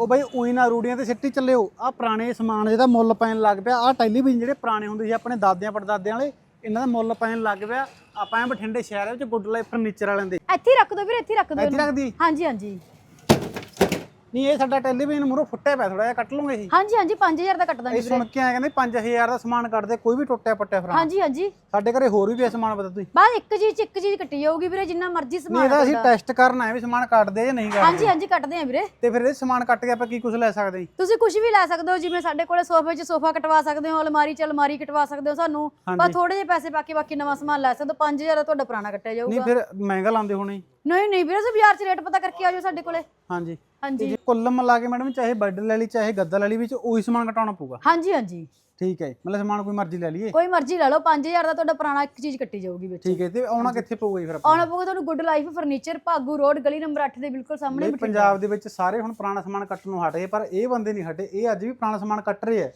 ਉਹ ਬਈ ਉਹੀ ਨਾ ਰੂੜੀਆਂ ਤੇ ਸਿੱਟੀ ਚੱਲਿਓ। ਆ ਪੁਰਾਣੇ ਸਮਾਨ ਜਿਹਦਾ ਮੁੱਲ ਪੈਣ ਲੱਗ ਪਿਆ। ਆ ਟੈਲੀਵਿਜ਼ਨ ਜਿਹੜੇ ਪੁਰਾਣੇ ਹੁੰਦੇ ਸੀ ਆਪਣੇ ਦਾਦਿਆਂ ਪੜਦਾਦਿਆਂ ਵਾਲੇ ਇਹਨਾਂ ਦਾ ਮੁੱਲ ਪੈਣ ਲੱਗ ਪਿਆ। ਆਪਾਂ ਬਠਿੰਡੇ ਸ਼ਹਿਰ ਵਿੱਚ ਗੁੱਡ ਲਾਈਫ ਫਰਨੀਚਰ ਵਾਲਿਆਂ ਦੇ। ਇੱਥੇ ਹੀ ਰੱਖ ਦਿਓ ਵੀਰੇ ਇੱਥੇ ਹੀ ਰੱਖ ਦਿਓ ਇੱਥੇ ਇਹਨੂੰ। ਰੱਖਦੀ? ਹਾਂਜੀ ਹਾਂਜੀ। ਨਹੀਂ ਇਹ ਸਾਡਾ ਟੈਲੀਵਿਜ਼ਨ ਮੂਰੋਂ ਫੁੱਟਿਆ ਪਿਆ ਥੋੜਾ ਜਿਹਾ ਕੱਟ ਲਓਗੇ ਜੀ ਹਾਂਜੀ ਹਾਂਜੀ 5000 ਦਾ ਕੱਟ ਦਾਂਗੇ ਵੀਰੇ ਸੁਣ ਕੇ ਆਏ ਕਹਿੰਦੇ 5000 ਦਾ ਸਮਾਨ ਕੱਢਦੇ ਕੋਈ ਵੀ ਟੁੱਟਿਆ ਪੱਟਿਆ ਫਰਾਂ ਹਾਂਜੀ ਹਾਂਜੀ। ਸਾਡੇ ਘਰੇ ਹੋਰ ਵੀ ਪਿਆ ਸਮਾਨ ਪਤਾ ਤੁਸੀਂ? ਬਾਅਦ ਇੱਕ ਚੀਜ਼ 'ਚ ਇੱਕ ਚੀਜ਼ ਕੱਟੀ ਜਾਊਗੀ ਵੀਰੇ ਜਿੰਨਾ ਮਰਜ਼ੀ ਨਹੀਂ ਸਮਾਨ ਇਹਦਾ ਅਸੀਂ। ਟੈਸਟ ਕਰਨਾ ਹੈ ਵੀ ਸਮਾਨ ਕੱਟਦੇ ਜਾਂ ਨਹੀਂ ਹਾਂਜੀ ਕੱਟਦੇ ਹਾਂਜੀ ਕੱਟਦੇ ਆ ਵੀਰੇ। ਤੇ ਫਿਰ ਇਹ ਸਮਾਨ ਕੱਟ ਕੇ ਆਪਾਂ ਕੀ ਕੁਝ ਲੈ ਸਕਦੇ ਜੀ? ਤੁਸੀਂ ਕੁਝ ਵੀ ਲੈ ਸਕਦੇ ਹੋ ਜਿਵੇਂ ਸਾਡੇ ਕੋਲੇ ਸੋਫੇ 'ਚ ਸੋਫਾ ਕਟਵਾ ਸਕਦੇ ਹੋ ਅਲਮਾਰੀ 'ਚ ਅਲਮਾਰੀ ਕਟਵਾ ਸਕਦੇ ਹੋ ਸਾਨੂੰ। ਬਸ ਹਾਂਜੀ। ਥੋੜੇ ਜਿਹੇ ਪੈਸੇ ਬਾਕੀ ਬਾਕੀ ਨਵਾਂ ਸਮਾਨ ਲੈ ਸਕਦੇ ਹੋ 5000 ਦਾ ਤੁਹਾਡਾ ਪੁਰਾਣਾ ਕੱਟਿਆ ਨਹੀਂ ਜਾਊਗਾ। ਫਿਰ ਮਹਿੰਗਾ ਲਾਉਂਦੇ ਹੋਣੇ ਜੀ। ਨਹੀਂ ਨਹੀਂ ਵੀਰੇ ਤੁਸੀਂ ਬਾਜ਼ਾਰ 'ਚ ਰੇਟ ਪਤਾ ਕਰਕੇ ਆ ਜਾਓ ਸਾਡੇ ਕੋਲੇ। ਹਾਂਜੀ। ਹਾਂਜੀ। ਜੇ ਕੁੱਲ ਮਿਲਾ ਕੇ ਮੈਡਮ ਚਾਹੇ ਬੈੱਡ ਲੈ ਲਈ ਚਾਹੇ ਗੱਦਾ ਲੈ ਲਈ ਵਿੱਚ ਉਹੀ ਸਮਾਨ ਘਟਾਉਣਾ ਪਊਗਾ। ਹਾਂਜੀ ਹਾਂਜੀ। ਠੀਕ ਹੈ ਜੀ। ਮਤਲਬ ਸਮਾਨ ਕੋਈ ਮਰਜ਼ੀ ਲੈ ਲਈਏ। ਕੋਈ ਮਰਜ਼ੀ ਲੈ ਲਓ 5000 ਦਾ ਤੁਹਾਡਾ ਪੁਰਾਣਾ ਇੱਕ ਚੀਜ਼ ਕੱਟੀ ਜਾਊਗੀ ਵਿੱਚ। ਠੀਕ ਹੈ ਤੇ ਆਉਣਾ ਕਿੱਥੇ ਪਊਗਾ ਜੀ ਫਿਰ ਆਪਾਂ? ਆਉਣਾ ਪਊਗਾ ਤੁਹਾਨੂੰ good life furniture Bhagu road ਗਲੀ ਨੰਬਰ 8 ਦੇ ਬਿਲਕੁਲ ਸਾਹਮਣੇ ਬਠਿੰਡਾ। ਪੰਜਾਬ ਦੇ ਵਿੱਚ ਸਾਰੇ ਹੁਣ ਪੁਰਾਣਾ ਸਮਾਨ ਕੱਟਣ ਨੂੰ ਹਟੇ ਪਰ ਇਹ ਬੰਦੇ ਨਹੀਂ ਹਟੇ। ਇਹ ਅੱਜ ਵੀ ਪੁਰਾਣਾ ਸਮਾਨ ਕੱਟ ਰਹੇ ਆ।